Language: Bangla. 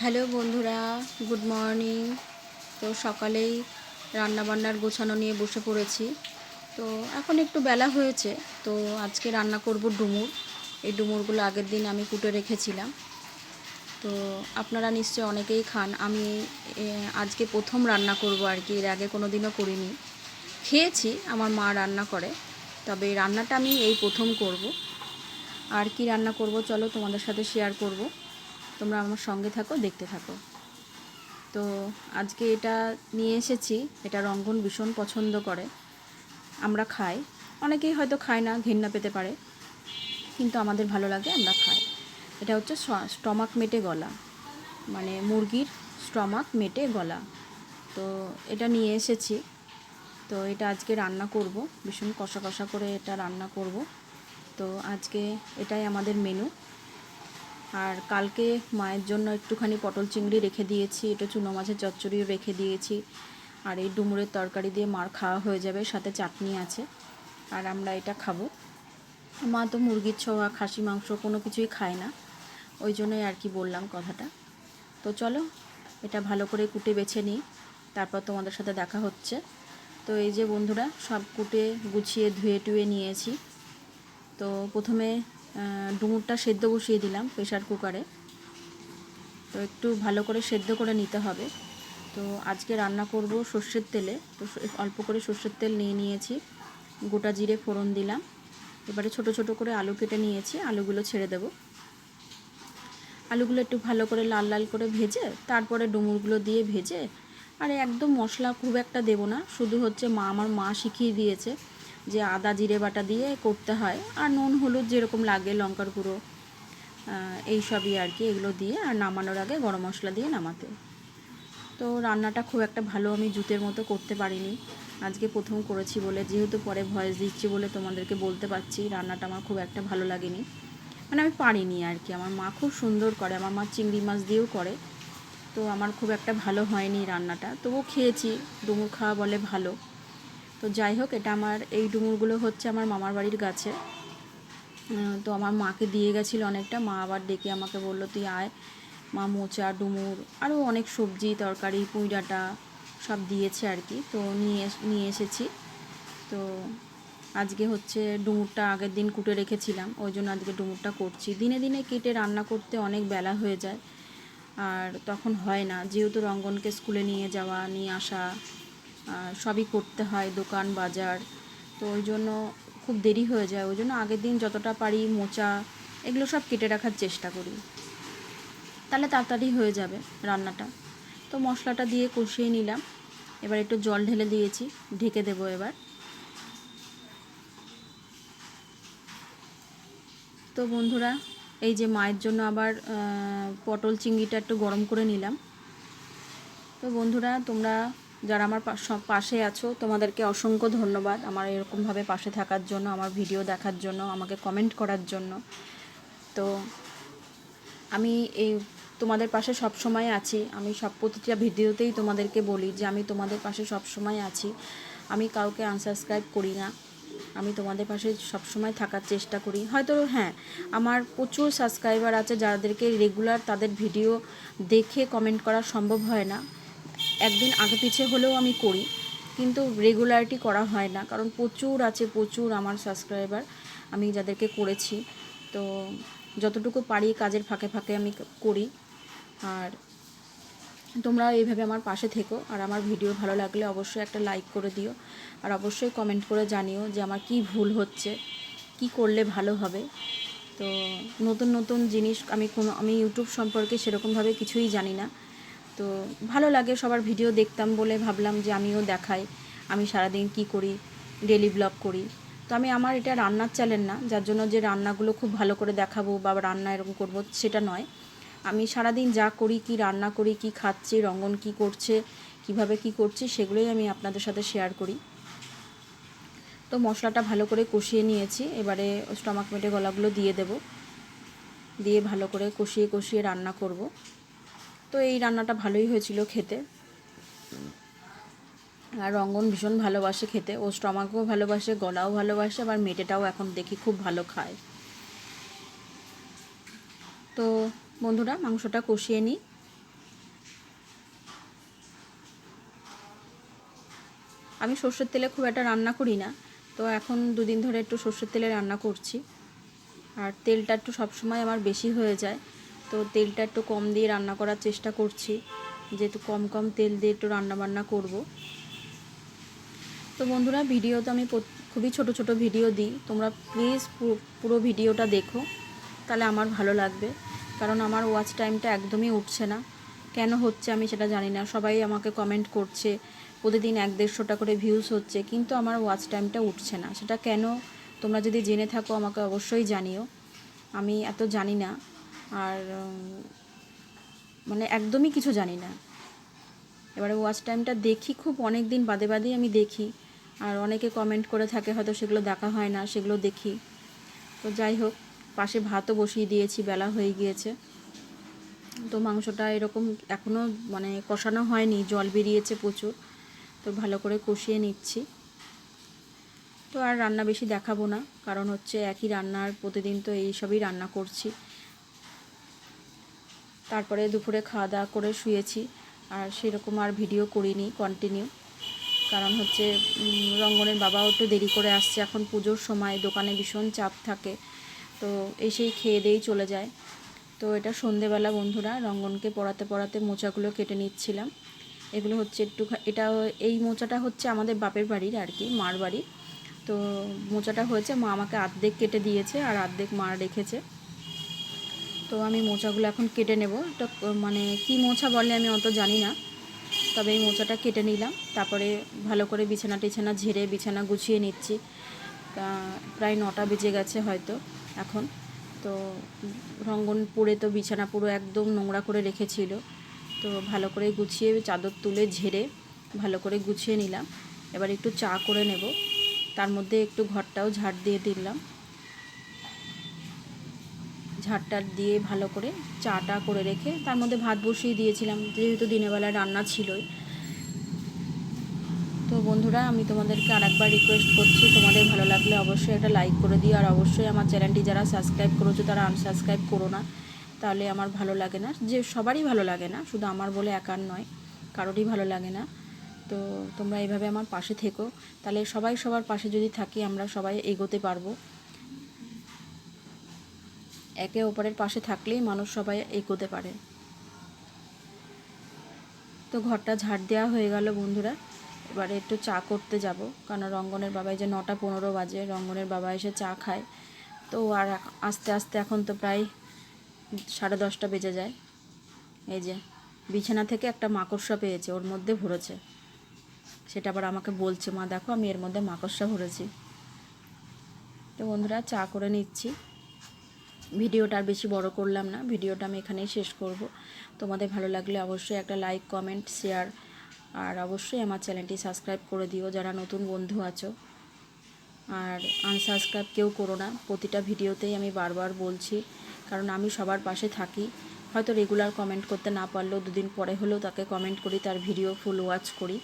হ্যালো বন্ধুরা, গুড মর্নিং। তো সকালেই রান্নাবান্নার গোছানো নিয়ে বসে পড়েছি। তো এখন একটু বেলা হয়েছে, তো আজকে রান্না করব ডুমুর। এই ডুমুরগুলো আগের দিন আমি কুটে রেখেছিলাম। তো আপনারা নিশ্চয় অনেকেই খান। আমি আজকে প্রথম রান্না করব আর কি, এর আগে কোনো দিনও করিনি। খেয়েছি, আমার মা রান্না করে। তবে রান্নাটা আমি এই প্রথম করব। আর কি রান্না করব চলো তোমাদের সাথে শেয়ার করব। তোমরা আমার সঙ্গে থাকো, দেখতে থাকো। তো আজকে এটা নিয়ে এসেছি, এটা রঙ্গন ভীষণ পছন্দ করে। আমরা খাই। অনেকেই হয়তো খায় না, ঘেন্না পেতে পারে। কিন্তু আমাদের ভালো লাগে, আমরা খাই। এটা হচ্ছে স্টমাক মেটে গলা। মানে মুরগির স্টমাক মেটে গলা। তো এটা নিয়ে এসেছি। তো এটা আজকে রান্না করব। ভীষণ কষা কষা করে এটা রান্না করব। তো আজকে এটাই আমাদের মেনু আর কালকে মায়ের জন্য একটুখানি পটল চিংড়ি রেখে দিয়েছি, এটা চুনো মাছের চচ্চড়িও রেখে দিয়েছি। আর এই ডুমুরের তরকারি দিয়ে মার খাওয়া হয়ে যাবে, সাথে চাটনি আছে। আর আমরা এটা খাব। মা তো মুরগির ছোঁয়া, খাসি, মাংস কোনো কিছুই খায় না। ওই জন্যই আর কি বললাম কথাটা। তো চলো, এটা ভালো করে কুটে বেছে নিই। তারপর তোমাদের সাথে দেখা হচ্ছে। তো এই যে বন্ধুরা, সব কুটে গুছিয়ে ধুয়ে টুয়ে নিয়েছি। তো প্রথমে ডুমুরটা সেদ্ধ বসিয়ে দিলাম প্রেশার কুকারে। তো একটু ভালো করে সেদ্ধ করে নিতে হবে। তো আজকে রান্না করব সর্ষের তেলে। তো অল্প করে সর্ষের তেল নিয়ে নিয়েছি। গোটা জিরে ফোড়ন দিলাম। এবারে ছোট ছোট করে আলু কেটে নিয়েছি। আলুগুলো ছেড়ে দেব। আলুগুলো একটু ভালো করে লাল লাল করে ভেজে, তারপরে ডুমুরগুলো দিয়ে ভেজে, আর একদম মশলা খুব একটা দেবো না। শুধু হচ্ছে মা, আমার মা শিখিয়ে দিয়েছে। যে আদা, জিরে বাটা দিয়ে করতে হয় আর নুন, হলুদ যেরকম লাগে, লঙ্কার গুঁড়ো এই সবই আর কি এগুলো দিয়ে আর নামানোর আগে গরম মশলা দিয়ে নামাতে। তো রান্নাটা খুব একটা ভালো আমি জুতের মতো করতে পারিনি। আজকে প্রথম করেছি বলে, যেহেতু পরে ভয়েস দিচ্ছি বলে তোমাদেরকে বলতে পারছি, রান্নাটা আমার খুব একটা ভালো লাগেনি। মানে আমি পারিনি আর কি, আমার মা খুব সুন্দর করে, আমার মা চিংড়ি মাছ দিয়েও করে। তো আমার খুব একটা ভালো হয়নি রান্নাটা, তবুও খেয়েছি, ডুমুর খাওয়া বলে ভালো। তো যাই হোক, এটা আমার, এই ডুমুরগুলো হচ্ছে আমার মামার বাড়ির গাছে। তো আমার মাকে দিয়ে গেছিল অনেকটা, মা আবার ডেকে আমাকে বলল, তুই আয়, মা মোচা, ডুমুর আরও অনেক সবজি, তরকারি, পুঁই ডাঁটা সব দিয়েছে আর কি। তো নিয়ে নিয়ে এসেছি। তো আজকে হচ্ছে ডুমুরটা আগের দিন কুটে রেখেছিলাম, ওই জন্য আজকে ডুমুরটা করছি। দিনে দিনে কেটে রান্না করতে অনেক বেলা হয়ে যায়, আর তখন হয় না। যেহেতু রঙ্গনকে স্কুলে নিয়ে যাওয়া, নিয়ে আসা সবই করতে হয়, দোকান, বাজার। তো ওই জন্য খুব দেরি হয়ে যায়। ওই জন্য আগের দিন যতটা পারি মোচা, এগুলো সব কেটে রাখার চেষ্টা করি। তাহলে তাড়াতাড়ি হয়ে যাবে রান্নাটা। তো মশলাটা দিয়ে কষিয়ে নিলাম। এবার একটু জল ঢেলে দিয়েছি। ঢেকে দেবো এবার। তো বন্ধুরা, এই যে মায়ের জন্য আবার পটল চিংড়িটা একটু গরম করে নিলাম। তো বন্ধুরা, তোমরা যারা আমার পাশে আছো, তোমাদেরকে অসংখ্য ধন্যবাদ আমার এরকমভাবে পাশে থাকার জন্য, আমার ভিডিও দেখার জন্য, আমাকে কমেন্ট করার জন্য। তো আমি এই তোমাদের পাশে সব সময় আছি। আমি সব প্রতিটা ভিডিওতেই তোমাদেরকে বলি যে আমি তোমাদের পাশে সব সময় আছি। আমি কাউকে আনসাবস্ক্রাইব করি না। আমি তোমাদের পাশে সব সময় থাকার চেষ্টা করি। হয়তো হ্যাঁ আমার প্রচুর সাবস্ক্রাইবার আছে যাদেরকে রেগুলার তাদের ভিডিও দেখে কমেন্ট করা সম্ভব হয় না। একদিন আগে পিছে হলেও আমি করি, কিন্তু রেগুলারিটি করা হয় না, কারণ প্রচুর আছে, প্রচুর আমার সাবস্ক্রাইবার আমি যাদেরকে করেছি। তো যতটুকু পারি কাজের ফাঁকে ফাঁকে আমি করি। আর তোমরা এইভাবে আমার পাশে থেকো, আর আমার ভিডিও ভালো লাগলে অবশ্যই একটা লাইক করে দিও। আর অবশ্যই কমেন্ট করে জানিও যে আমার কি ভুল হচ্ছে, কি করলে ভালো হবে। তো নতুন নতুন জিনিস আমি কোনো, আমি ইউটিউব সম্পর্কে সেরকমভাবে কিছুই জানি না। তো ভালো লাগে সবার ভিডিও দেখতাম বলে ভাবলাম যে আমিও দেখাই, আমি সারাদিন কি করি ডেলি ব্লগ করি। তো আমি আমার এটা রান্নার চ্যানেল না, যার জন্য যে রান্নাগুলো খুব ভালো করে দেখাবো বা রান্না এরকম করব সেটা নয়। আমি সারাদিন যা করি, কি রান্না করি, কি খাচ্ছি রঙ্গন কি করছে, কীভাবে কি করছি, সেগুলোই আমি আপনাদের সাথে শেয়ার করি। তো মশলাটা ভালো করে কষিয়ে নিয়েছি, এবারে স্টমাক মেটে গলাগুলো দিয়ে দেব। দিয়ে ভালো করে কষিয়ে কষিয়ে রান্না করব। তো এই রান্নাটা ভালোই হয়েছিল খেতে। আর রঙ্গন ভীষণ ভালোবাসে খেতে। ও স্টমাকও ভালোবাসে, গলাও ভালোবাসে, আবার মেটেটাও এখন দেখি খুব ভালো খায়। তো বন্ধুরা, মাংসটা কষিয়ে নিই। আমি সর্ষের তেলে খুব একটা রান্না করি না। তো এখন দুদিন ধরে একটু সর্ষের তেলে রান্না করছি। আর তেলটা একটু সবসময় আমার বেশি হয়ে যায়। তো তেলটা একটু কম দিয়ে রান্না করার চেষ্টা করছি। যেহেতু কম কম তেল দিয়ে একটু রান্না বান্না করব। তো বন্ধুরা ভিডিও তো আমি খুবই ছোট ছোট ভিডিও দিই। তোমরা প্লিজ পুরো ভিডিওটা দেখো। তাহলে আমার ভালো লাগবে। কারণ আমার ওয়াচ টাইমটা একদমই উঠছে না। কেন হচ্ছে আমি সেটা জানি না। সবাই আমাকে কমেন্ট করছে, প্রতিদিন এক দেড়শোটা করে ভিউজ হচ্ছে। কিন্তু আমার ওয়াচ টাইমটা উঠছে না। সেটা কেন? তোমরা যদি জেনে থাকো, আমাকে অবশ্যই জানিও। আমি এত জানি না। আর মানে একদমই কিছু জানি না। এবারে ওয়াচ টাইমটা দেখি খুব অনেক দিন বাদে বাদেই আমি দেখি। আর অনেকে কমেন্ট করে থাকে, হয়তো সেগুলো দেখা হয় না, সেগুলো দেখি। তো যাই হোক, পাশে ভাতও বসিয়ে দিয়েছি, বেলা হয়ে গিয়েছে। তো মাংসটা এরকম এখনও মানে কষানো হয়নি, জল বেরিয়েছে প্রচুর। তো ভালো করে কষিয়ে নিচ্ছি। তো আর রান্না বেশি দেখাবো না, কারণ হচ্ছে একই রান্নার প্রতিদিন তো এই সবই রান্না করছি। তারপরে দুপুরে খাওয়া দাওয়া করে শুয়েছি। আর সেরকম আর ভিডিও করিনি কন্টিনিউ কারণ হচ্ছে রঙ্গনের বাবাও একটু দেরি করে আসছে। এখন পুজোর সময় দোকানে ভীষণ চাপ থাকে। তো এসেই খেয়ে দিয়েই চলে যায়। তো এটা সন্ধেবেলা বন্ধুরা, রঙ্গনকে পড়াতে পড়াতে মোচাগুলো কেটে নিচ্ছিলাম। এগুলো হচ্ছে একটু এটা এই মোচাটা হচ্ছে আমাদের বাপের বাড়ির আর কি, মার বাড়ি তো মোচাটা হয়েছে, মা আমাকে আর্ধেক কেটে দিয়েছে আর আর্ধেক মা রেখেছে। তো আমি মোচাগুলো এখন কেটে নেব। এটা মানে কি মোচা বলে আমি অত জানি না। তবে এই মোচাটা কেটে নিলাম। তারপরে ভালো করে বিছানা টিছানা ঝেড়ে বিছানা গুছিয়ে নিচ্ছি। প্রায় নটা বেজে গেছে হয়তো এখন। তো, রঙ্গন পরে তো বিছানা পুরো একদম নোংরা করে রেখেছিল। তো ভালো করে গুছিয়ে চাদর তুলে ঝেড়ে ভালো করে গুছিয়ে নিলাম। এবার একটু চা করে নেব। তার মধ্যে একটু ঘরটাও ঝাড় দিয়ে দিলাম। ঝাড়টা দিয়ে ভালো করে চাটা করে রেখে তার মধ্যে ভাত বসিয়ে দিয়েছিলাম, যেহেতু দিনের বেলা রান্না ছিলই। তো বন্ধুরা, আমি তোমাদেরকে আরেকবার রিকোয়েস্ট করছি, তোমাদের ভালো লাগলে অবশ্যই একটা লাইক করে দিও, আর অবশ্যই আমার চ্যানেলটি যারা সাবস্ক্রাইব করেছ তারা আনসাবস্ক্রাইব করো না, তাহলে আমার ভালো লাগে না। যে সবারই ভালো লাগে না, শুধু আমার বলে একার নয়, কারোরই ভালো লাগে না। তো তোমরা এইভাবে আমার পাশে থেকো, তাহলে সবাই সবার পাশে যদি থাকি আমরা সবাই এগোতে পারব। একে অপরের পাশে থাকলেই মানুষ সবাই এগোতে পারে। তো ঘরটা ঝাড় দেওয়া হয়ে গেল বন্ধুরা। এবারে একটু চা করতে যাব, কারণ রঙ্গনের বাবা এই যে নটা পনেরো বাজে, রঙ্গনের বাবা এসে চা খায়। তো আর আস্তে আস্তে এখন তো প্রায় সাড়ে দশটা বেজে যায়। এই যে বিছানা থেকে একটা মাকড়সা পেয়েছে, ওর মধ্যে ভরেছে। সেটা আবার আমাকে বলছে, মা দেখো, আমি এর মধ্যে মাকড়সা ভরেছি। তো বন্ধুরা, চা করে নিচ্ছি। ভিডিওটা আর বেশি বড় করলাম না, ভিডিওটা আমি এখানেই শেষ করব। তোমাদের ভালো লাগলে অবশ্যই একটা লাইক কমেন্ট শেয়ার আর অবশ্যই আমার চ্যানেলটি সাবস্ক্রাইব করে দিও যারা নতুন বন্ধু আছো। আর আনসাবস্ক্রাইব কেউ করো না, প্রতিটা ভিডিওতেই আমি বারবার বলছি, কারণ আমি সবার পাশে থাকি। হয়তো রেগুলার কমেন্ট করতে না পারলেও দুদিন পরে হলেও তাকে কমেন্ট করি, তার ভিডিও ফুল ওয়াচ করি।